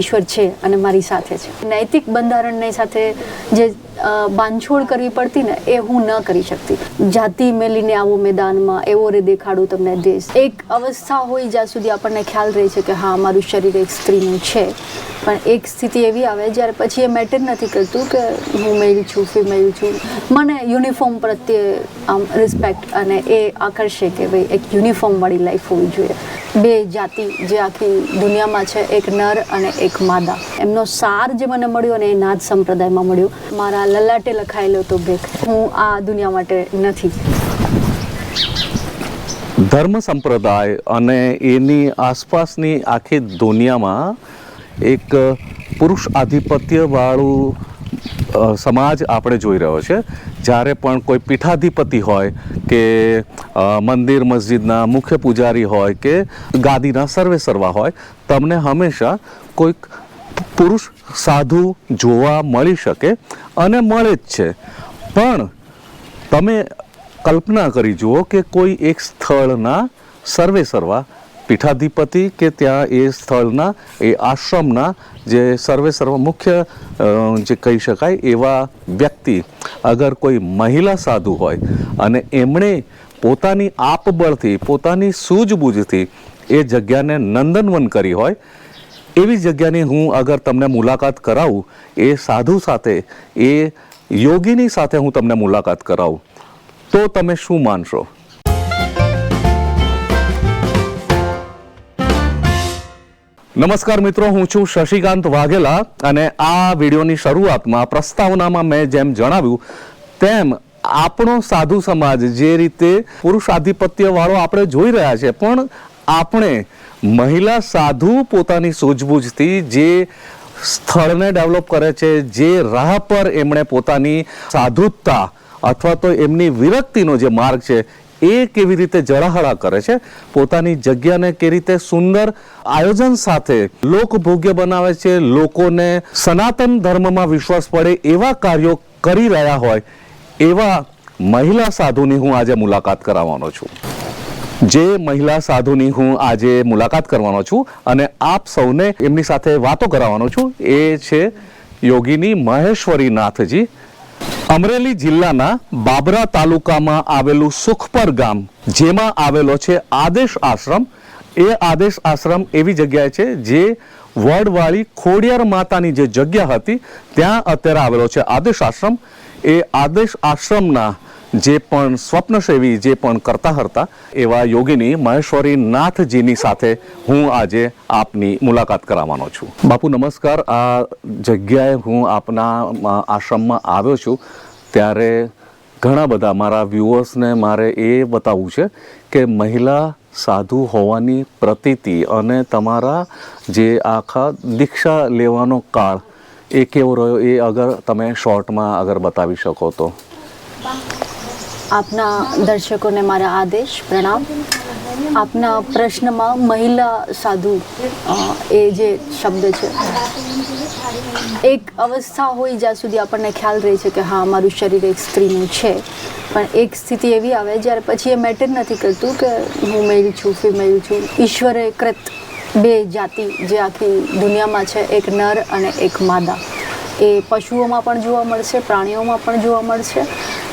ઈશ્વર છે અને મારી સાથે છે. નૈતિક બંધારણની સાથે જે બાંધછોડ કરવી પડતી ને, એ હું ન કરી શકતી. જાતિ મેલીને આવો મેદાનમાં, એવો રે દેખાડું તમને દેશ. એક અવસ્થા હોય જ્યાં સુધી આપણને ખ્યાલ રહે છે કે હા, મારું શરીર એક સ્ત્રીનું છે. પણ એક સ્થિતિ એવી આવે જ્યારે પછી એ મેટર નથી કરતું કે હું મેલ છું, ફિમેલ છું. મને યુનિફોર્મ પ્રત્યે, આમ રિસ્પેક્ટ અને એ આકર્ષે કે ભાઈ એક યુનિફોર્મવાળી લાઈફ હોવી જોઈએ. બે જાતિ જે આખી દુનિયામાં છે, એક નર અને એક માદા. એમનો સાર જે મને મળ્યો ને એ નાથ સંપ્રદાયમાં મળ્યો. મારા લલાટે લખાયેલો તો ભેખ. હું આ દુનિયા માટે નથી. ધર્મ સંપ્રદાય અને એની આસપાસની આખી દુનિયામાં એક પુરુષ આધિપત્યવાળું સમાજ આપણે જોઈ રહ્યો છે. જ્યારે પણ કોઈ પીઠાધિપતિ હોય કે મંદિર મસ્જિદના મુખ્ય પૂજારી હોય કે ગાદીના સર્વે સર્વા હોય, તમને હંમેશા કોઈક પુરુષ, સાધુ જોવા મળી શકે અને મળે જ છે. પણ તમે કલ્પના કરી જુઓ કે કોઈ એક સ્થળના સર્વે સર્વા પીઠાધિપતિ કે ત્યાં એ સ્થળના, એ આશ્રમના જે સર્વે સર્વ મુખ્ય જે કહી શકાય એવા વ્યક્તિ, અગર કોઈ મહિલા સાધુ હોય અને એમણે પોતાની આપબળથી, પોતાની સૂઝબૂઝથી એ જગ્યાને નંદનવન કરી હોય, એવી જગ્યાની હું અગર તમને મુલાકાત કરાવું, એ સાધુ સાથે, એ યોગીની સાથે હું તમને મુલાકાત કરાવું, તો તમે શું માનશો? નમસ્કાર મિત્રો, હું છું શશિકાંત વાઘેલા અને આ વિડીયોની શરૂઆતમાં, પ્રસ્તાવનામાં મેં જેમ જણાવ્યું તેમ આપણો સાધુ સમાજ જે રીતે પુરુષ આધિપત્યવાળો આપણે જોઈ રહ્યા છે, પણ આપણે મહિલા સાધુ પોતાની સૂઝબૂઝથી જે સ્થળને ડેવલપ કરે છે, જે રાહ પર એમણે પોતાની સાધુતા અથવા તો એમની વિરક્તિનો જે માર્ગ છે એ કેવી રીતે જળહળા કરે છે? પોતાની જગ્યાને કેવી રીતે સુંદર આયોજન સાથે લોકભોગ્ય બનાવે છે? લોકોને સનાતન ધર્મમાં વિશ્વાસ પડે એવા કાર્યો કરી રહ્યા હોય, એવા મહિલા સાધુની હું આજે મુલાકાત કરાવવાનો છું. જે મહિલા સાધુની હું આજે મુલાકાત કરવાનો છું અને આપ સૌને એમની સાથે વાતો કરાવવાનો છું. એ છે યોગીની મહેશ્વરી નાથજી અમરેલી જિલ્લાના બાબરા તાલુકામાં આવેલું સુખપર ગામ, જેમાં આવેલો છે આદેશ આશ્રમ. એ આદેશ આશ્રમ એવી જગ્યાએ છે જે વડવાળી ખોડિયાર માતાની જે જગ્યા હતી, ત્યાં અત્યારે આવેલો છે આદેશ આશ્રમ. એ આદેશ આશ્રમના જે પણ સ્વપ્નસેવી જે પણ કરતા હતા, એવા યોગીની મહેશ્વરી નાથજીની સાથે હું આજે આપની મુલાકાત કરાવવાનો છું. બાપુ, નમસ્કાર. આ જગ્યાએ હું આપના આશ્રમમાં આવ્યો છું. ત્યારે ઘણા બધા મારા વ્યુઅર્સને મારે એ બતાવવું છે કે મહિલા સાધુ હોવાની પ્રતીતિ અને તમારા જે આખા દીક્ષા લેવાનો કાળ, એ કેવો રહ્યો? એ અગર તમે શોર્ટમાં અગર બતાવી શકો તો. આપના દર્શકોને મારા આદેશ, પ્રણામ. આપના પ્રશ્નમાં મહિલા સાધુ એ જે શબ્દ છે, એક અવસ્થા હોય જ્યાં સુધી આપણને ખ્યાલ રહે છે કે હા, મારું શરીર એક સ્ત્રીનું છે. પણ એક સ્થિતિ એવી આવે જ્યારે પછી એ મેટર નથી કરતું કે હું મેલ છું ફિમેલ છું. ઈશ્વરે કૃત બે જાતિ જે આખી દુનિયામાં છે, એક નર અને એક માદા. એ પશુઓમાં પણ જોવા મળશે, પ્રાણીઓમાં પણ જોવા મળશે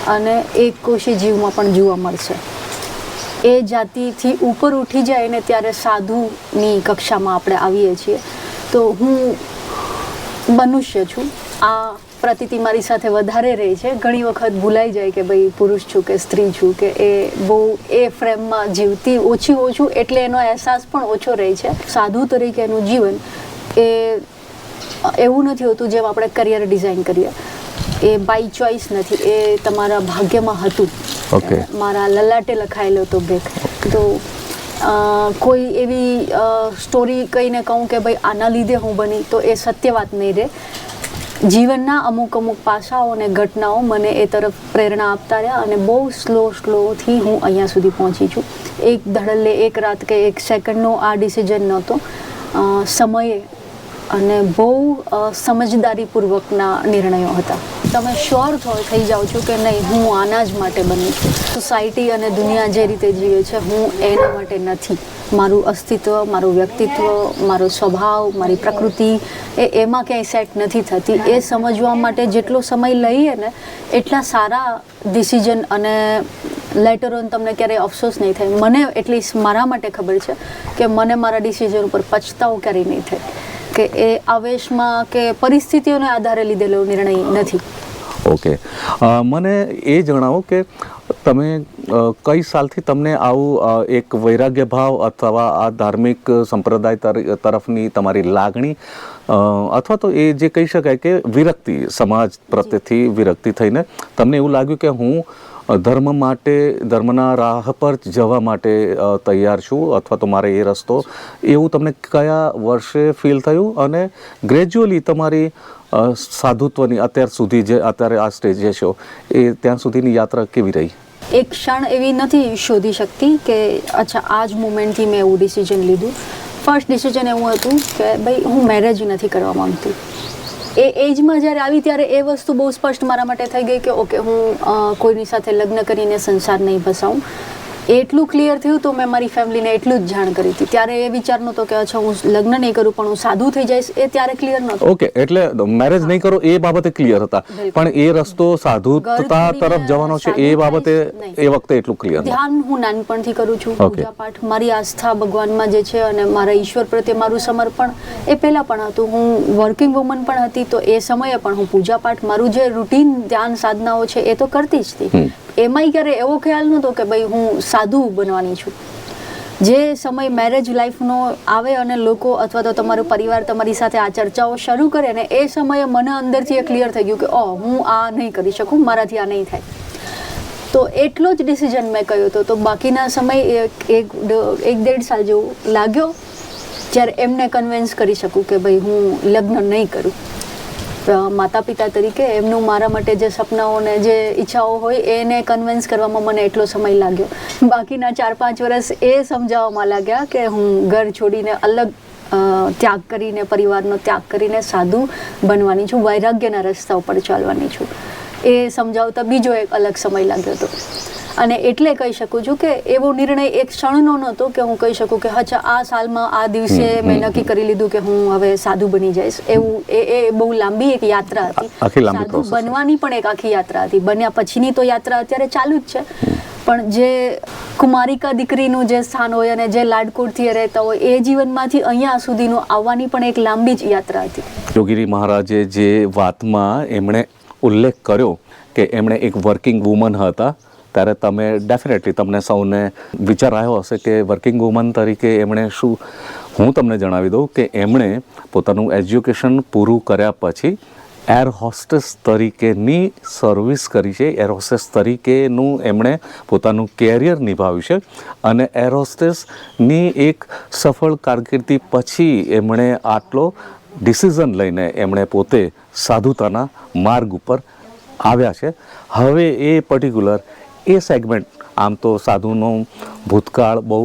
અને એક કોષી જીવમાં પણ જોવા મળશે. એ જાતિથી ઉપર ઉઠી જાય ને ત્યારે સાધુની કક્ષામાં આપણે આવીએ છીએ. તો હું મનુષ્ય છું. આ પ્રતિતિ મારી સાથે વધારે રહે છે. ઘણી વખત ભૂલાઈ જાય કે ભાઈ પુરુષ છું કે સ્ત્રી છું કે એ બહુ, એ ફ્રેમમાં જીવતી ઓછી ઓછું એટલે એનો અહેસાસ પણ ઓછો રહે છે. સાધુ તરીકેનું જીવન એ એવું નથી હોતું જેમ આપણે કરિયર ડિઝાઇન કરીએ. એ બાય ચોઇસ નથી એ તમારા ભાગ્યમાં હતું. મારા લલાટે લખાયેલો હતો ભેખ. તો કોઈ એવી સ્ટોરી કહીને કહું કે ભાઈ આના લીધે હું બની તો એ સત્ય વાત નહીં રહે. જીવનના અમુક અમુક પાસાઓ અને ઘટનાઓ મને એ તરફ પ્રેરણા આપતા રહ્યા અને બહુ સ્લો સ્લોથી હું અહીંયા સુધી પહોંચી છું. એક ધડલ્લે એક રાત કે એક સેકન્ડનો આ ડિસિઝન નહોતો. સમયે અને બહુ સમજદારીપૂર્વકના નિર્ણયો હતા. તમે શ્યોર થઈ જાઓ છો કે નહીં, હું આના જ માટે બની છું. સોસાયટી અને દુનિયા જે રીતે જીવે છે, હું એના માટે નથી. મારું અસ્તિત્વ, મારું વ્યક્તિત્વ, મારો સ્વભાવ, મારી પ્રકૃતિ, એ એમાં ક્યાંય સેટ નથી થતી. એ સમજવા માટે જેટલો સમય લઈએ ને, એટલા સારા ડિસિઝન અને લેટર ઓન તમને ક્યારેય અફસોસ નહીં થાય. મને એટલીસ્ટ મારા માટે ખબર છે કે મને મારા ડિસિઝન ઉપર પછતાવો ક્યારેય નહીં થાય. કે એ આવેશમાં કે પરિસ્થિતિઓને આધારે લીધેલો નિર્ણય નથી? ઓકે. મને એ જણાવો કે તમે કઈ સાલથી તમને આવું એક વૈરાગ્ય ભાવ અથવા આ ધાર્મિક સંપ્રદાય તરફની તમારી લાગણી અથવા તો એ જે કહી શકાય કે વિરક્તિ, સમાજ પ્રત્યેથી વિરક્તિ થઈને તમને એવું લાગ્યું કે હું ધર્મ માટે, ધર્મના રાહ પર જવા માટે તૈયાર છું, અથવા તો મારે એ રસ્તો એવું તમને કયા વર્ષે ફીલ થયું? અને ગ્રેજ્યુઅલી તમારી સાધુત્વની અત્યાર સુધી જે, અત્યારે આ સ્ટેજે છો, એ ત્યાં સુધીની યાત્રા કેવી રહી? એક ક્ષણ એવી નથી શોધી શકતી કે, અચ્છા આ જ મુમેન્ટથી મેં એવું ડિસિઝન લીધું. ફર્સ્ટ ડિસિઝન એવું હતું કે, ભાઈ, હું મેરેજ નથી કરવા માંગતી. એ એજમાં જ્યારે આવી ત્યારે એ વસ્તુ બહુ સ્પષ્ટ મારા માટે થઈ ગઈ કે, ઓકે, હું કોઈની સાથે લગ્ન કરીને સંસાર નહીં બસાવું એટલું ક્લિયર થયું તો મેં મારી ફેમિલીને એટલું જ જાણ કરી હતી. ત્યારે એ વિચાર નહોતો કે અચ્છા હું લગ્ન નહીં કરું પણ હું સાધુ થઈ જઈશ એ ત્યારે ક્લિયર નહોતું. ઓકે એટલે મેરેજ નહીં કરો એ બાબતે ક્લિયર હતા. પણ એ રસ્તો સાધુતા તરફ જવાનો છે એ બાબતે એ વખતે એટલું ક્લિયર ધ્યાન હું નાનપણથી કરું છું. પૂજા પાઠ મારી આસ્થા ભગવાનમાં જે છે અને મારા ઈશ્વર પ્રત્યે મારું સમર્પણ એ પહેલા પણ હતું. હું વર્કિંગ વુમન પણ હતી તો એ સમયે પણ હું પૂજા પાઠ મારું જે રૂટીન ધ્યાન સાધનાઓ છે એ તો કરતી જ હતી. એમાંય ક્યારે એવો ખ્યાલ નહોતો કે ભાઈ હું સાધુ બનવાની છું. જે સમય મેરેજ લાઈફનો આવે અને લોકો અથવા તો તમારો પરિવાર તમારી સાથે આ ચર્ચાઓ શરૂ કરે ને એ સમયે મને અંદરથી એ ક્લિયર થઈ ગયું કે ઓ હું આ નહીં કરી શકું, મારાથી આ નહીં થાય. તો એટલો જ ડિસિઝન મેં કર્યો હતો. તો બાકીના સમય એક એક દેઢ સાલ જેવું લાગ્યો, જ્યારે એમને કન્વિન્સ કરી શકું કે ભાઈ હું લગ્ન નહીં કરું. માતા પિતા તરીકે એમનું મારા માટે જે સપનાઓને જે ઈચ્છાઓ હોય એને કન્વિન્સ કરવામાં મને એટલો સમય લાગ્યો. બાકીના ચાર પાંચ વર્ષ એ સમજાવવામાં લાગ્યા કે હું ઘર છોડીને અલગ ત્યાગ કરીને, પરિવારનો ત્યાગ કરીને સાધુ બનવાની છું, વૈરાગ્યના રસ્તા ઉપર ચાલવાની છું. એ સમજાવતા બીજો એક અલગ સમય લાગ્યો હતો. અને એટલે કહી શકું છું કે એવો નિર્ણય એક ક્ષણનો નહોતો કે હું કહી શકું કે અચ્છા આ સાલમાં આ દિવસે મેં નક્કી કરી લીધું કે હું હવે સાધુ બની જઈશ. એવું એ એ બહુ લાંબી એક યાત્રા હતી. સાધુ બનવાની પણ એક આખી યાત્રા હતી. બન્યા પછીની તો યાત્રા અત્યારે ચાલુ જ છે. પણ જે કુમારિકા દીકરીનું જે સ્થાન હોય અને જે લાડકોડથી રહેતા હોય એ જીવનમાંથી અહીંયા સુધીનું આવવાની પણ એક લાંબી જ યાત્રા હતી. યોગીરી મહારાજે જે વાતમાં એમણે ઉલ્લેખ કર્યો કે એમણે એક વર્કિંગ વુમન હતા ત્યારે તમે ડેફિનેટલી તમને સૌને વિચાર આવ્યો હશે કે વર્કિંગ વુમન તરીકે એમણે શું, હું તમને જણાવી દઉં કે એમણે પોતાનું એજ્યુકેશન પૂરું કર્યા પછી એર હોસ્ટેસ તરીકેની સર્વિસ કરી છે. એર હોસ્ટેસ તરીકેનું એમણે પોતાનું કેરિયર નિભાવ્યું છે અને એર હોસ્ટેસની એક સફળ કારકિર્દી પછી એમણે આટલો ડિસિઝન લઈને એમણે પોતે સાધુતાના માર્ગ ઉપર આવ્યા છે. હવે એ પર્ટિક્યુલર એ સેગમેન્ટ આમ તો સાધુનો ભૂતકાળ બહુ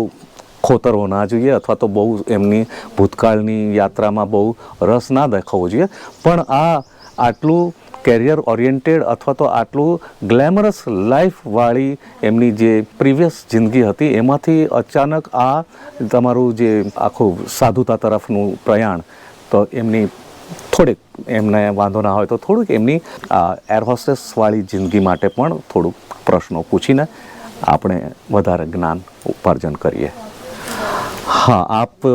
ખોતરવો ના જોઈએ અથવા તો બહુ એમની ભૂતકાળની યાત્રામાં બહુ રસ ના દેખાવો જોઈએ. પણ આ આટલું કેરિયર ઓરિએન્ટેડ અથવા તો આટલું ગ્લેમરસ લાઈફવાળી એમની જે પ્રીવિયસ જિંદગી હતી, એમાંથી અચાનક આ તમારું જે આખું સાધુતા તરફનું પ્રયાણ, તો એમની થોડીક એમને વાંધો ના હોય તો થોડુંક એમની એર હોસ્ટેસવાળી જિંદગી માટે પણ થોડુંક પ્રશ્નો પૂછીને આપણે વધારે જ્ઞાન ઉપાર્જન કરીએ. હા, આપ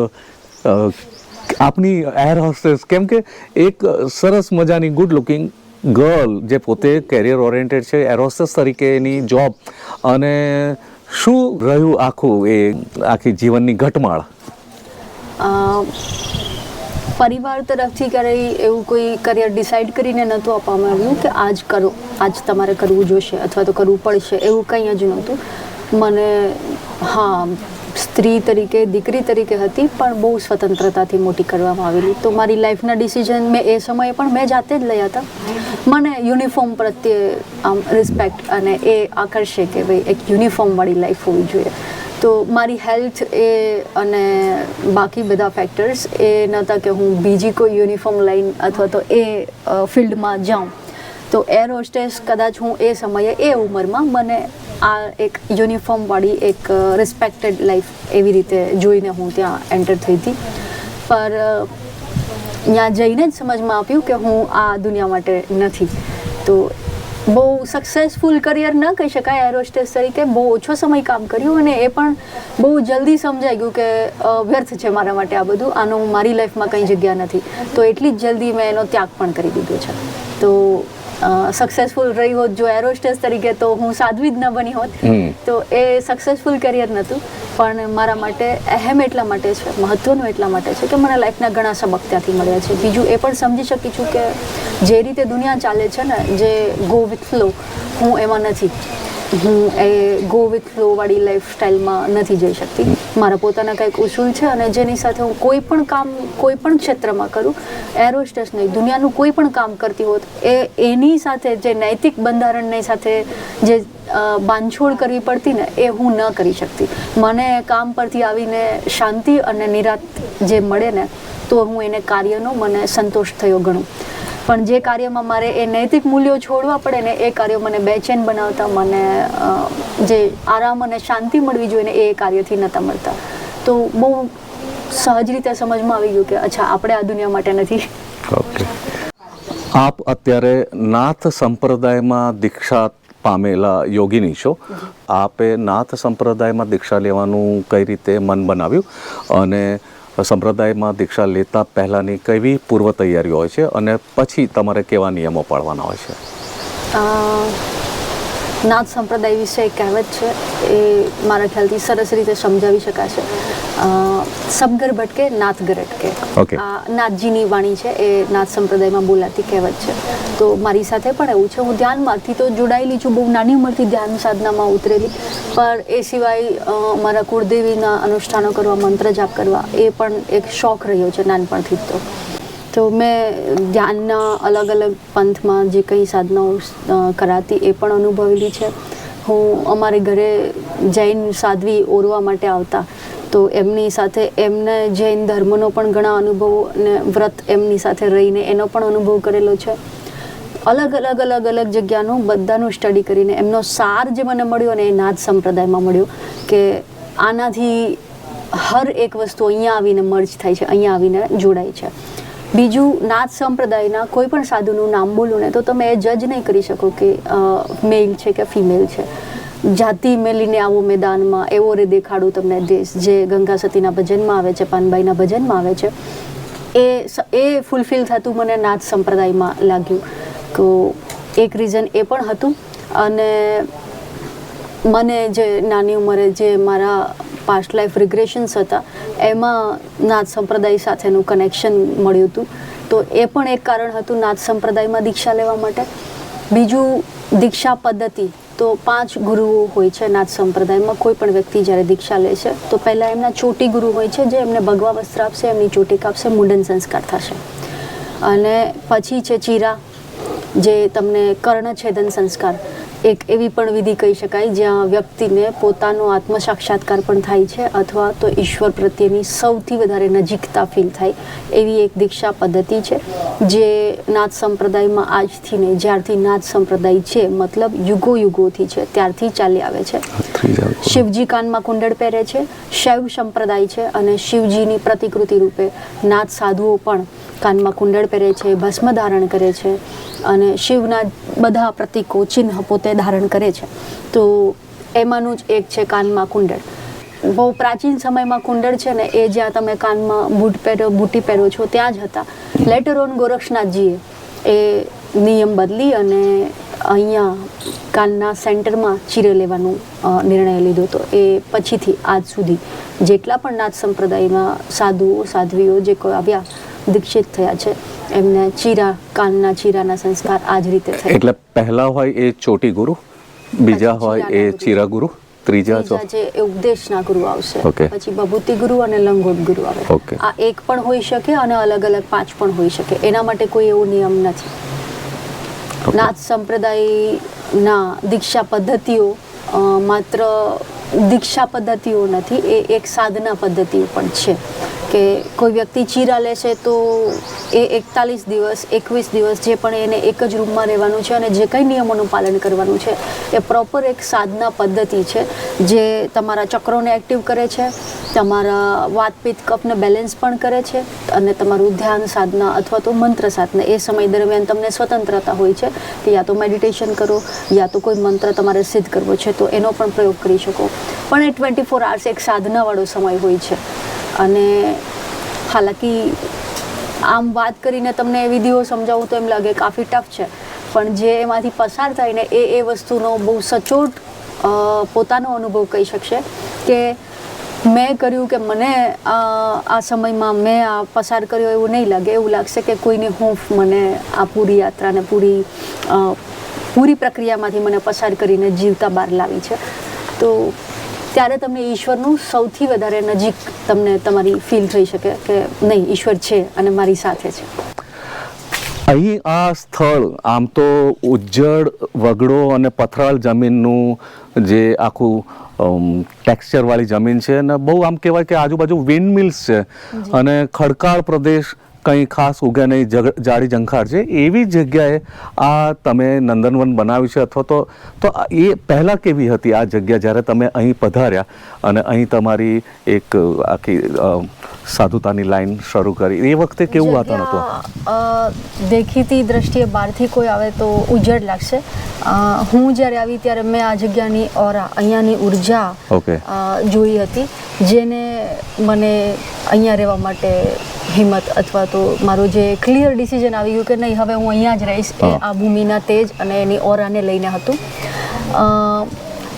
આપની એર હોસ્ટેસ કેમ કે એક સરસ મજાની ગુડ લુકિંગ ગર્લ જે પોતે કેરિયર ઓરિએન્ટેડ છે એર હોસ્ટેસ તરીકેની જોબ અને શું રહ્યું આખું એ, આખી જીવનની ઘટમાળ? પરિવાર તરફથી ક્યારેય એવું કોઈ કરિયર ડિસાઈડ કરીને નહોતું આપવામાં આવ્યું કે આજ કરો, આજ તમારે કરવું જોશે અથવા તો કરવું પડશે એવું કંઈ જ નહોતું. મને, હા, સ્ત્રી તરીકે, દીકરી તરીકે હતી પણ બહુ સ્વતંત્રતાથી મોટી કરવામાં આવેલી. તો મારી લાઈફના ડિસિઝન મેં એ સમયે પણ મેં જાતે જ લયા હતા. મને યુનિફોર્મ પ્રત્યે, આમ રિસ્પેક્ટ અને એ આકર્ષે કે ભાઈ એક યુનિફોર્મવાળી લાઈફ હોવી જોઈએ. તો મારી હેલ્થ એ અને બાકી બધા ફેક્ટર્સ એ નહોતા કે હું બીજી કોઈ યુનિફોર્મ લાઈન અથવા તો એ ફિલ્ડમાં જાઉં. તો એર હોસ્ટેસ કદાચ હું એ સમયે, એ ઉંમરમાં મને આ એક યુનિફોર્મવાળી એક રિસ્પેક્ટેડ લાઈફ એવી રીતે જોઈને હું ત્યાં એન્ટર થઈ હતી. પર ત્યાં જઈને જ સમજમાં આપ્યું કે હું આ દુનિયા માટે નથી. તો બહુ સક્સેસફુલ કરિયર ન કહી શકાય એરોસ્ટેસ તરીકે બહુ ઓછો સમય કામ કર્યું અને એ પણ બહુ જલ્દી સમજાઈ ગયું કે વ્યર્થ છે મારા માટે આ બધું. આનો મારી લાઈફમાં કંઈ જગ્યા નથી. તો એટલી જ જલ્દી મેં એનો ત્યાગ પણ કરી દીધો છે. તો સક્સેસફુલ રહી હોત જો એરોસ્ટેસ તરીકે તો હું સાધ્વી જ ન બની હોત. તો એ સક્સેસફુલ કરિયર નહોતું પણ મારા માટે અહેમ એટલા માટે છે, મહત્વનું એટલા માટે છે કે મને લાઈફના ઘણા સબક ત્યાંથી મળ્યા છે. બીજું એ પણ સમજી શકી છું કે જે રીતે દુનિયા ચાલે છે ને, જે ગો વિથ ફ્લો હું એમાં નથી. હું એ ગો વિથ ફ્લો વાળી લાઈફસ્ટાઈલમાં નથી જઈ શકતી. મારા પોતાના કંઈક ઉસૂલ છે અને જેની સાથે હું કોઈ પણ કામ કોઈ પણ ક્ષેત્રમાં કરું એરોસ્ટેસ નહીં દુનિયાનું કોઈ પણ કામ કરતી હોત એ એની સાથે જે નૈતિક બંધારણની સાથે જે બાંધછોડ કરવી પડતી ને એ હું ન કરી શકતી. મને કામ પરથી આવીને શાંતિ અને નિરાત જે મળે ને તો હું એને કાર્યનો મને સંતોષ થયો ગણું. પણ જે કાર્યમાં મારે એ નૈતિક મૂલ્યો છોડવા પડે ને એ કાર્યો મને બેચેન બનાવતા મને જે આરામ અને શાંતિ મળવી જોઈએ ને એ કાર્યથી નહોતા મળતા. તો બહુ સહજ રીતે સમજમાં આવી ગયું કે અચ્છા આપણે આ દુનિયા માટે નથી. ઓકે. આપ અત્યારે નાથ સંપ્રદાયમાં દીક્ષા પામેલા યોગિની છો. આપે નાથ સંપ્રદાયમાં દીક્ષા લેવાનું કઈ રીતે મન બનાવ્યું? અને સંપ્રદાયમાં દીક્ષા લેતા પહેલાંની કેવી પૂર્વ તૈયારીઓ હોય છે અને પછી તમારે કેવા નિયમો પાળવાના હોય છે? નાથ સંપ્રદાય વિશે એક કહેવત છે એ મારા ખ્યાલથી સરસ રીતે સમજાવી શકાશે. સબગર ભટકે નાથ ગરટકે. આ નાથજીની વાણી છે એ નાથ સંપ્રદાયમાં બોલાતી કહેવત છે. તો મારી સાથે પણ એવું છે હું ધ્યાનમાંથી તો જોડાયેલી છું બહુ નાની ઉંમરથી ધ્યાન સાધનામાં ઉતરેલી. પણ એ સિવાય મારા કુળદેવીના અનુષ્ઠાનો કરવા મંત્ર જાપ કરવા એ પણ એક શોખ રહ્યો છે નાનપણથી જ તો. તો મેં ધ્યાનના અલગ અલગ પંથમાં જે કંઈ સાધનાઓ કરાતી એ પણ અનુભવેલી છે. હું અમારે ઘરે જૈન સાધ્વી ઓરવા માટે આવતા, તો એમની સાથે એમને જૈન ધર્મનો પણ ઘણા અનુભવો અને વ્રત એમની સાથે રહીને એનો પણ અનુભવ કરેલો છે. અલગ અલગ અલગ અલગ જગ્યાનું બધાનું સ્ટડી કરીને એમનો સાર જે મને મળ્યો ને એ નાથ સંપ્રદાયમાં મળ્યો કે આનાથી હર એક વસ્તુ અહીંયા આવીને મર્જ થાય છે, અહીંયા આવીને જોડાય છે. બીજું નાથ સંપ્રદાયના કોઈ પણ સાધુનું નામ બોલું ને તો તમે એ જજ નહીં કરી શકો કે મેલ છે કે ફિમેલ છે. જાતિ મેલીને આવો મેદાનમાં, એવો રે દેખાડું તમને દેશ. જે ગંગા સતીના ભજનમાં આવે છે, પાનબાઈના ભજનમાં આવે છે, એ એ ફૂલફિલ થતું મને નાથ સંપ્રદાયમાં લાગ્યું. તો એક રીઝન એ પણ હતું. અને મને જે નાની ઉંમરે જે મારા પાસ્ટ લાઈફ રિગ્રેશન્સ હતા એમાં નાથ સંપ્રદાય સાથેનું કનેક્શન મળ્યું હતું. તો એ પણ એક કારણ હતું નાથ સંપ્રદાયમાં દીક્ષા લેવા માટે. બીજું દીક્ષા પદ્ધતિ. તો પાંચ ગુરુઓ હોય છે નાથ સંપ્રદાયમાં. કોઈ પણ વ્યક્તિ જ્યારે દીક્ષા લે છે, તો પહેલાં એમના ચોટી ગુરુ હોય છે, જે એમને ભગવા વસ્ત્ર આપશે, એમની ચોટી કાપશે, મુંડન સંસ્કાર થશે. અને પછી છે ચીરા. જે તમને કર્ણછેદન સંસ્કાર, એક એવી પણ વિધિ કહી શકાય જ્યાં વ્યક્તિને પોતાનો આત્મ સાક્ષાત્કાર પણ થાય છે અથવા તો ઈશ્વર પ્રત્યેની સૌથી વધારે નજીકતા ફીલ થાય, એવી એક દીક્ષા પદ્ધતિ છે. જે નાથ સંપ્રદાયમાં આજથી નહીં, જ્યારથી નાથ સંપ્રદાય છે, મતલબ યુગો યુગોથી છે, ત્યારથી ચાલી આવે છે. શિવજી કાનમાં કુંડળ પહેરે છે, શૈવ સંપ્રદાય છે અને શિવજીની પ્રતિકૃતિ રૂપે નાથ સાધુઓ પણ કાનમાં કુંડળ પહેરે છે, ભસ્મ ધારણ કરે છે અને શિવના બધા પ્રતિકો, ચિહ્ન પોતે ધારણ કરે છે. તો એમાંનું જ એક છે કાનમાં કુંડળ. બહુ પ્રાચીન સમયમાં કુંડળ છે ને, એ જ્યાં તમે કાનમાં બૂટ પહેરો, બૂટી પહેરો છો, ત્યાં જ હતા. લેટર ઓન ગોરક્ષનાથજીએ એ નિયમ બદલી અને અહીંયા કાનના સેન્ટરમાં ચીરે લેવાનું નિર્ણય લીધો હતો. એ પછીથી આજ સુધી જેટલા પણ નાથ સંપ્રદાયમાં સાધુઓ સાધ્વીઓ જે કોઈ આવ્યા દીક્ષિત થયા છે એમને ચીરા કાનના ચીરાના સંસ્કાર આ જ રીતે થયા. એટલે પહેલા હોય એ ચોટી ગુરુ બીજા હોય એ ચીરા ગુરુ ત્રીજા જે એ ઉપદેશના ગુરુ આવશે. પછી બભૂતિ ગુરુ અને લંગોટ ગુરુ આવે. આ એક પણ હોઈ શકે અને અલગ અલગ પાંચ પણ હોઈ શકે. એના માટે કોઈ એવો નિયમ નથી. નાથ સંપ્રદાયના દીક્ષા પદ્ધતિઓ માત્ર દીક્ષા પદ્ધતિઓ નથી, એ એક સાધના પદ્ધતિઓ પણ છે કે કોઈ વ્યક્તિ ચીરા લેશે તો એ એકતાલીસ દિવસ, એકવીસ દિવસ જે પણ એને એક જ રૂમમાં રહેવાનું છે અને જે કંઈ નિયમોનું પાલન કરવાનું છે, એ પ્રોપર એક સાધના પદ્ધતિ છે જે તમારા ચક્રોને એક્ટિવ કરે છે. તમારા વાતપીત કપને બેલેન્સ પણ કરે છે અને તમારું ધ્યાન સાધના અથવા તો મંત્ર સાધના એ સમય દરમિયાન તમને સ્વતંત્રતા હોય છે કે યા તો મેડિટેશન કરો, યા તો કોઈ મંત્ર તમારે સિદ્ધ કરવો છે, તો એનો પણ પ્રયોગ કરી શકો. પણ એ ટ્વેન્ટી ફોર આવર્સ એક સાધનાવાળો સમય હોય છે. અને હાલાકી આમ વાત કરીને તમને એ વિધિઓ સમજાવું તો એમ લાગે કાફી ટફ છે. પણ જે એમાંથી પસાર થાય ને એ એ વસ્તુનો બહુ સચોટ પોતાનો અનુભવ કહી શકશે કે મેં કર્યું કે મને આ સમયમાં મેં આ પસાર કર્યો એવું નહીં લાગે. એવું લાગશે કે કોઈની હૂંફ મને આ પૂરી યાત્રાને પૂરી પૂરી પ્રક્રિયામાંથી મને પસાર કરીને જીવતા બહાર લાવી છે. તો ત્યારે તમને ઈશ્વરનું સૌથી વધારે નજીક તમને તમારી ફીલ થઈ શકે કે નહીં, ઈશ્વર છે અને મારી સાથે છે. અહીં આ સ્થળ, આમ તો ઉજ્જડ, વગડો અને પથરાળ જમીનનું જે આખું ટેક્સચર વાળી જમીન છે અને બહુ આમ કહેવાય કે આજુબાજુ વિન્ડ મિલ્સ છે અને ખડકાળ પ્રદેશ કંઈ ખાસ ઉગે નહીં જાડી જંખાર છે. એવી જગ્યાએ આ તમે નંદનવન બનાવ્યું છે અથવા તો તો એ પહેલાં કેવી હતી આ જગ્યા જ્યારે તમે અહીં પધાર્યા? અને અહીં તમારી એક આખી સાધુતાની લાઈન શરૂ કરી. એ વખતે કેવું વાતાવરણ હતું? દેખીતી દ્રષ્ટિએ બહારથી કોઈ આવે તો ઉજ્જડ લાગશે. હું જ્યારે આવી ત્યારે મેં આ જગ્યાની ઓરા અહીંયાની ઊર્જા જોઈ હતી જેને મને અહીંયા રહેવા માટે હિંમત અથવા તો મારું જે ક્લિયર ડિસિઝન આવી ગયું કે નહીં હવે હું અહીંયા જ રહીશ એ આ ભૂમિના તેજ અને એની ઓરાને લઈને હતું.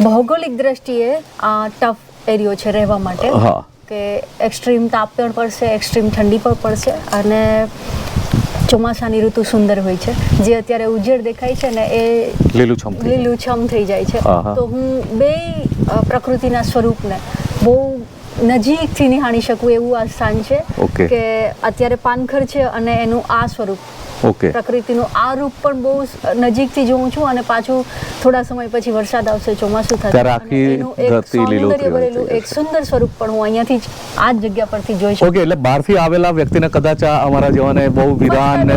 ભૌગોલિક દ્રષ્ટિએ આ ટફ એરિયો છે રહેવા માટે. કે એક્સ્ટ્રીમ તાપ પણ પડશે એક્સ્ટ્રીમ ઠંડી પણ પડશે અને ચોમાસાની ઋતુ સુંદર હોય છે. જે અત્યારે ઉજ્જડ દેખાય છે ને એ લીલુંછમ થઈ જાય. લીલુંછમ થઈ જાય છે. તો હું બે પ્રકૃતિના સ્વરૂપને બહુ નજીકથી નિહાળી શકું એવું આ સ્થાન છે કે અત્યારે પાનખર છે અને એનું આ સ્વરૂપ ઓકે પ્રકૃતિનું આ રૂપ પણ બહુ નજીકથી જોઉં છું અને પાછું થોડા સમય પછી વરસાદ આવશે ચોમાસું થશે ભરેલું એક સુંદર સ્વરૂપ પણ હું અહીંયાથી જ આ જ જગ્યા પરથી જોઈ શકું ઓકે એટલે બહારથી આવેલા વ્યક્તિને કદાચ અમારા જેવાને બહુ વિરાન.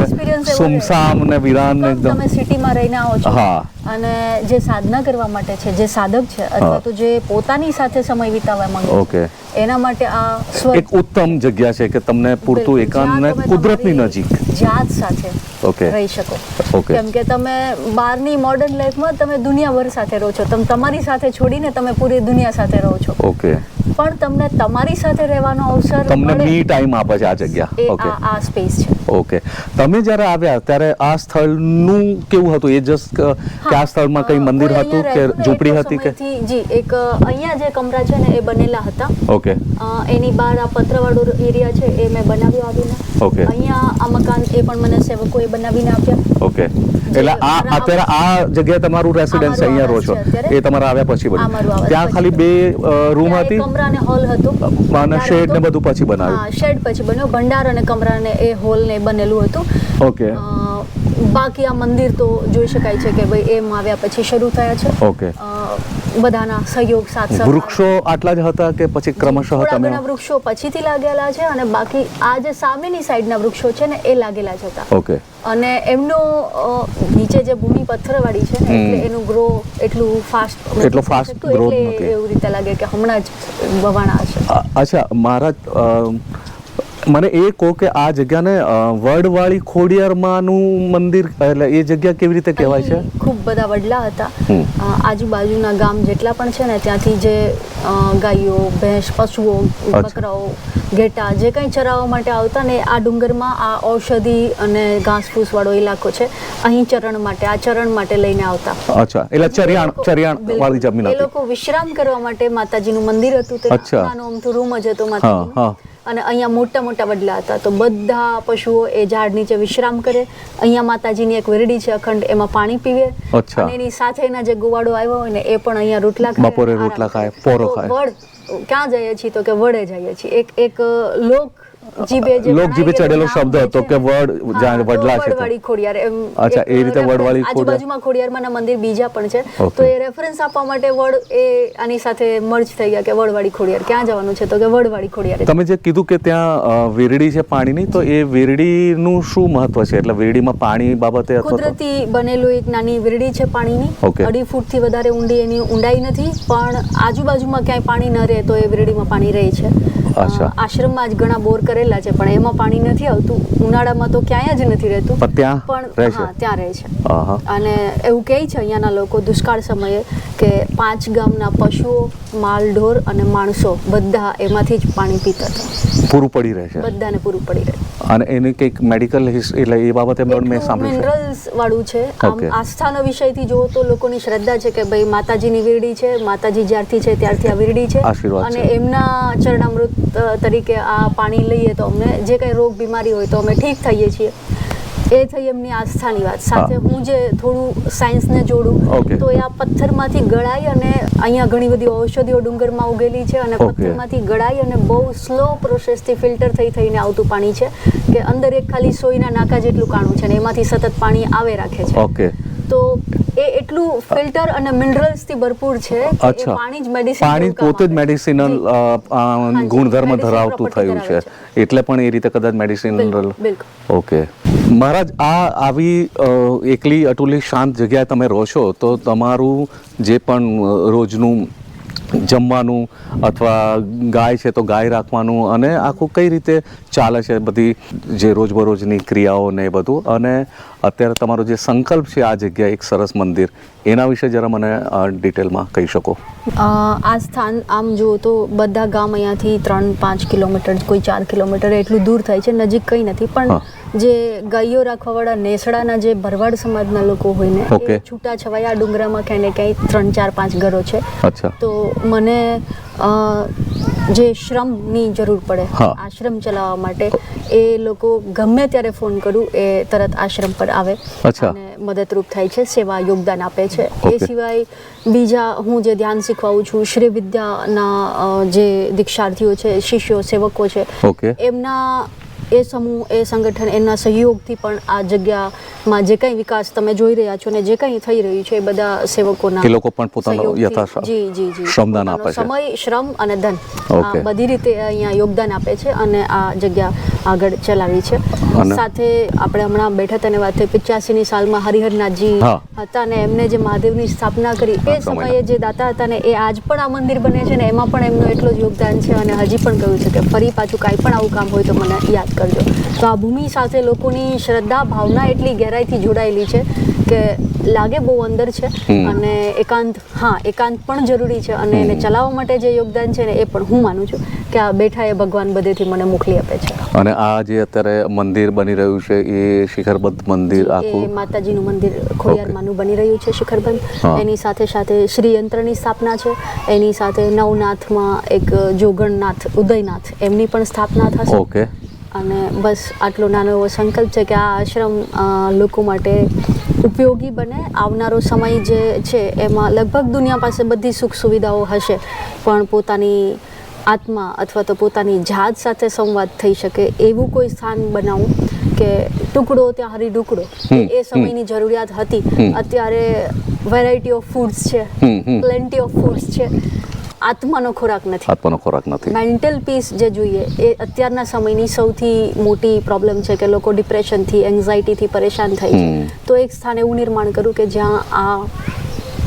સુમસામ ને વિરાન એકદમ તમે સિટીમાં રહીને આવો છો હા. અને જે સાધના કરવા માટે છે જે સાધક છે અથવા તો જે પોતાની સાથે સમય વિતાવવા માંગે ઓકે. એના માટે આ એક ઉત્તમ જગ્યા છે કે તમને પૂરતું એકાંત ને કુદરતની નજીક. જાત સાથે ઓકે. રહી શકો. ઓકે. કેમ કે તમે બહારની મોડર્ન લાઈફમાં તમે દુનિયાભર સાથે રહો છો. તમે તમારી સાથે છોડીને તમે પૂરી દુનિયા સાથે રહો છો. ઓકે. પણ તમને તમારી સાથે રહેવાનો અવસર તમને મી ટાઈમ આપે છે આ જગ્યા. ઓકે આ આ સ્પેસ છે. ઓકે તમે જ્યારે આવ્યા ત્યારે આ સ્થળનું કેવું હતું? એ જસ્ટ કે આ સ્થળમાં કઈ મંદિર હતું કે ઝૂંપડી હતી કે? જી એક અહીંયા જે કમરા છે ને એ બનેલા હતા. ઓકે એની બહાર આ પત્રવાળો એરિયા છે એ મેં બનાવ્યો આવીને. ઓકે. અહીંયા આ મકાન એ પણ મને સેવકોએ બનાવીને આપ્યા. ઓકે એટલે આ અત્યારે આ જગ્યાએ તમારું રેસિડેન્સ અહીંયા રહો છો. એ તમારા આવ્યા પછી બન્યું. ત્યાં ખાલી બે રૂમ હતી. કમરા અને હોલ હતો અને શેડ ને બધું પછી બનાવ્યું. શેડ પછી બન્યો. ભંડાર અને કમરા ને એ હોલ ને બનેલું હતું. ઓકે. બાકી આ મંદિર તો જોઈ શકાય છે કે ભાઈ એમ આવ્યા પછી શરૂ થયા છે. ઓકે. બધાના સહયોગ સાથ વૃક્ષો આટલા જ હતા કે પછી ક્રમશઃ હતા તમે? વૃક્ષો પછીથી લાગેલા છે અને બાકી આ જે સામેની સાઈડના વૃક્ષો છે ને એ લાગેલા જ હતા. ઓકે. અને એમનો નીચે જે ભૂમિ પથ્થરવાળી છે ને એટલે એનું ગ્રો એટલું ફાસ્ટ એટલો ફાસ્ટ નથી. એવું રીતે લાગે કે હમણાં જ વવાણા છે અચ્છા મારા મને એ કહો કે આ જગ્યાને વડવાળી ખોડિયારમાંનું મંદિર એટલે એ જગ્યા કેવી રીતે કહેવાય છે? ખૂબ બધા વડલા હતા. આજુબાજુના ગામ જેટલા પણ છે ને ત્યાંથી જે ગાયો ભેંસ પશુઓ બકરાઓ ઘેટા જે કંઈ ચરાવવા માટે આવતા ને આ ડુંગરમાં આ ઔષધિ અને ઘાસફૂસ વાળો ઇલાકો છે અહીં ચરણ માટે આ ચરણ માટે લઈને આવતા. અચ્છા. એટલે ચરિયાણ ચરિયાણ વાળી જમીન એ લોકો વિશ્રામ કરવા માટે માતાજીનું મંદિર હતું તે. નાનો અમથું રૂમ જ હતો માતાજીનું. અને અહીંયા મોટા મોટા વડલા હતા. તો બધા પશુઓ એ ઝાડ નીચે વિશ્રામ કરે. અહીંયા માતાજીની એક વેરડી છે અખંડ એમાં પાણી પીવે. અને એની સાથે એના જે ગોવાડો આવ્યો હોય ને એ પણ અહીંયા રોટલા ખાય બપોરે રોટલા ખાય, પોરો ખાય. વડ ક્યાં જઈએ છીએ તો કે વડે જઈએ છીએ. એક એક લોક લોક જીભે ચડેલો શબ્દ હતો કે વડ જ્યાં વડલા છે વડવાળી ખોડિયાર અચ્છા, એ રીતે વડવાળી ખોડિયાર. આજુબાજુમાં ખોડિયારમાંના મંદિર બીજા પણ છે. તો એ રેફરન્સ આપવા માટે વડ એ આની સાથે મર્જ થઈ ગયા કે વડવાળી ખોડિયાર. ક્યાં જવાનું છે તો કે વડવાળી ખોડિયાર. તમે જે કીધું કે ત્યાં વીરડી છે પાણીની તો એ વીરડીનું શું મહત્વ છે? એટલે વીરડીમાં પાણી બાબતે કુદરતી બનેલું એક નાની વીરડી છે પાણીની. અઢી અઢી ફૂટથી વધારે ઊંડી એની ઊંડાઈ નથી પણ આજુબાજુમાં ક્યાંય પાણી ન રહે તો એ વીરડીમાં પાણી રહે છે. આશ્રમમાં જ ઘણા બોર કરેલા છે પણ એમાં પાણી નથી આવતું. ઉનાળામાં તો ક્યાંય જ નથી રહેતું. પણ ત્યાં પણ? હા ત્યાં રહે છે. અને એવું કહે છે અહીંયાના લોકો દુષ્કાળ સમયે કે પાંચ ગામના પશુઓ માલ ઢોર અને માણસો બધા એમાંથી જ પાણી પીતા હતા. પૂરું પડી રહે છે? બધાને પૂરું પડી રહે. અને એની કંઈક મેડિકલ એટલે એ બાબતે પણ મેં સાંભળ્યું મિનરલ્સ વાળું છે. આમ. આસ્થાના વિષયથી જુઓ તો લોકોની શ્રદ્ધા છે કે ભાઈ માતાજીની વીરડી છે માતાજી જ્યારથી છે ત્યારથી આ વીરડી છે. અને એમના ચરણામૃત તરીકે આ પાણી લઈએ તો અમને જે કંઈ રોગ બીમારી હોય તો અમે ઠીક થઈએ છીએ. એ થઈ એમની આસ્થાની વાત. સાથે હું જે થોડું સાયન્સને જોડું તો એ આ પથ્થરમાંથી ગળાઈ અને અહીંયા ઘણી બધી ઔષધિઓ ડુંગરમાં ઉગેલી છે અને પથ્થરમાંથી ગળાઈ અને બહુ સ્લો પ્રોસેસથી ફિલ્ટર થઈ થઈને આવતું પાણી છે કે અંદર એક ખાલી સોયના નાકા જેટલું કાણું છે ને એમાંથી સતત પાણી આવે રાખે છે. ઓકે તો એ એટલું ફિલ્ટર અને મિનરલ્સથી ભરપૂર છે અચ્છા. પાણી જ મેડિસિન પાણી પોતે જ મેડિસિનલ ગુણધર્મ ધરાવતું થયું છે. એટલે પણ એ રીતે કદાચ મેડિસિનલ. ઓકે. મહારાજ આ આવી એકલી અટુલી શાંત જગ્યાએ તમે રહો છો તો તમારું જે પણ રોજનું જમવાનું અથવા ગાય છે તો ગાય રાખવાનું અને આખું કઈ રીતે ચાલે છે બધી જે રોજબરોજની ક્રિયાઓ ને એ બધું અને અત્યારે તમારો જે સંકલ્પ છે આ જગ્યાએ એક સરસ મંદિર એના વિશે જરા મને ડિટેલમાં કહી શકો આ સ્થાન આમ જુઓ તો બધા ગામ અહીંયાથી ત્રણ પાંચ કિલોમીટર કોઈ ચાર કિલોમીટર એટલું દૂર થાય છે નજીક કંઈ નથી પણ. જે ગાયો રાખવાવાળા નેસડાના જે ભરવાડ સમાજના લોકો હોય ને છૂટા છવાયા ડુંગરામાં ક્યાંય ને ક્યાંય ત્રણ ચાર પાંચ ઘરો છે. તો મને જે શ્રમની જરૂર પડે આશ્રમ ચલાવવા માટે એ લોકો ગમે ત્યારે ફોન કરું એ તરત આશ્રમ પર આવે અને મદદરૂપ થાય છે સેવા યોગદાન આપે છે. એ સિવાય બીજા હું જે ધ્યાન શીખવાવું છું શ્રી વિદ્યાના જે દીક્ષાર્થીઓ છે શિષ્યો સેવકો છે એમના એ સમૂહ એ સંગઠન એના સહયોગથી પણ આ જગ્યામાં જે કંઈ વિકાસ તમે જોઈ રહ્યા છો ને જે કંઈ થઈ રહ્યું છે એ બધા સેવકોના એ લોકો પણ પોતાનો સહયોગથી- જી જી જી. શ્રમદાન આપે છે. સમય શ્રમ અને ધન આ બધી રીતે અહીંયા યોગદાન આપે છે અને આ જગ્યા આગળ ચલાવી છે. સાથે આપણે હમણાં બેઠા તેને વાત થઈ પિચ્યાસીની સાલમાં હરિહરનાથજી હતા ને એમને જે મહાદેવની સ્થાપના કરી એ સમયે જે દાતા હતા ને એ આજ પણ આ મંદિર બને છે ને એમાં પણ એમનું એટલું જ યોગદાન છે અને હજી પણ કહ્યું છે કે ફરી પાછું કાંઈ પણ આવું કામ હોય તો મને યાદ કરજો તો આ ભૂમિ સાથે લોકોની શ્રદ્ધા ભાવના એટલી ગહેરાઈથી જોડાયેલી છે કે લાગે બહુ અંદર છે અને એકાંત હા એકાંત પણ જરૂરી છે અને એને ચલાવવા માટે જે યોગદાન છે ને એ પણ હું માનું છું કે આ બેઠા એ ભગવાન બધેથી મને મોકલી આપે છે. અને આ જે અત્યારે મંદિર બની રહ્યું છે એ શિખરબંધ મંદિર આખું? માતાજીનું મંદિર ખોડિયારમાંનું બની રહ્યું છે શિખરબંધ એની સાથે સાથે શ્રી યંત્રની સ્થાપના છે. એની સાથે નવનાથમાં એક જોગણનાથ ઉદયનાથ એમની પણ સ્થાપના થશે. ઓકે. અને બસ આટલો નાનો એવો સંકલ્પ છે કે આ આશ્રમ લોકો માટે ઉપયોગી બને. આવનારો સમય જે છે એમાં લગભગ દુનિયા પાસે બધી સુખ સુવિધાઓ હશે પણ પોતાની આત્મા અથવા તો પોતાની જાત સાથે સંવાદ થઈ શકે એવું કોઈ સ્થાન બનાવું કે ટુકડો ત્યાં હરી ટુકડો. એ સમયની જરૂરિયાત હતી. અત્યારે વેરાયટી ઓફ ફૂડ્સ છે. પ્લેન્ટી ઓફ ફૂડ્સ છે. આત્માનો ખોરાક નથી. આત્માનો ખોરાક નથી. મેન્ટલ પીસ જે જોઈએ એ અત્યારના સમયની સૌથી મોટી પ્રોબ્લેમ છે કે લોકો ડિપ્રેશનથી એન્ઝાયટીથી પરેશાન થાય છે. તો એક સ્થાન એવું નિર્માણ કરું કે જ્યાં આ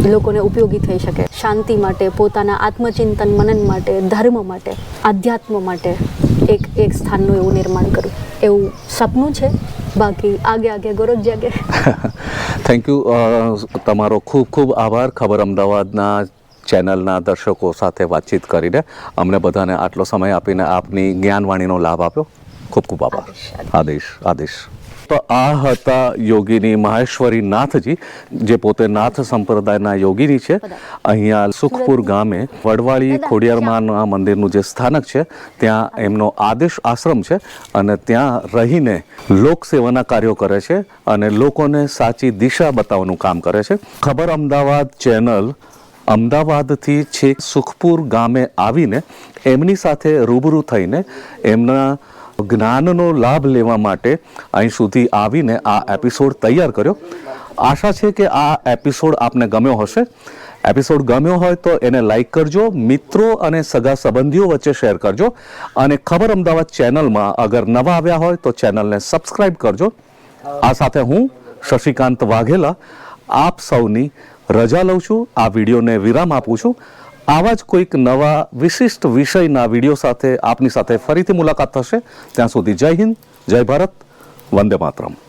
લોકોને ઉપયોગી થઈ શકે. શાંતિ માટે પોતાના આત્મચિંતન મનન માટે ધર્મ માટે આધ્યાત્મ માટે એક એક સ્થાનનું એવું નિર્માણ કરું એવું સપનું છે. બાકી આગે આગે ગોરખ જાગે. થેન્ક યુ તમારો ખૂબ ખૂબ આભાર. ખબર અમદાવાદના ચેનલના દર્શકો સાથે વાતચીત કરીને અમને બધાને આટલો સમય આપીને આપની જ્ઞાનવાણીનો લાભ આપ્યો. ખૂબ ખૂબ આભાર. આદેશ આદેશ. તો આ હતા યોગીની મહેશ્વરી નાથજી જે પોતે નાથ સંપ્રદાયના યોગીની છે. અહીંયા સુખપુર ગામે વડવાળી ખોડિયારમાંના મંદિરનું જે સ્થાનક છે ત્યાં એમનો આદેશ આશ્રમ છે અને ત્યાં રહીને લોકસેવાના કાર્યો કરે છે અને લોકોને સાચી દિશા બતાવવાનું કામ કરે છે. ખબર અમદાવાદ ચેનલ અમદાવાદથી છેક સુખપુર ગામે આવીને એમની સાથે રૂબરૂ થઈને એમના જ્ઞાનનો લાભ લેવા માટે અહીં સુધી આવીને આ એપિસોડ તૈયાર કર્યો. આશા છે કે આ એપિસોડ આપને ગમ્યો હશે. એપિસોડ ગમ્યો હોય તો એને લાઈક કરજો, મિત્રો અને સગા સંબંધીઓ વચ્ચે શેર કરજો અને ખબર અમદાવાદ ચેનલમાં અગર નવા આવ્યા હોય તો ચેનલને સબસ્ક્રાઈબ કરજો. આ સાથે હું શશિકાંત વાઘેલા, આપ સૌની રજા લઉં છું, આ વિડીયોને વિરામ આપું છું. આવા જ કોઈક નવા વિશિષ્ટ વિષયના વીડિયો સાથે આપની સાથે ફરીથી મુલાકાત થશે. ત્યાં સુધી જય હિન્દ, જય ભારત, વંદે માતરમ.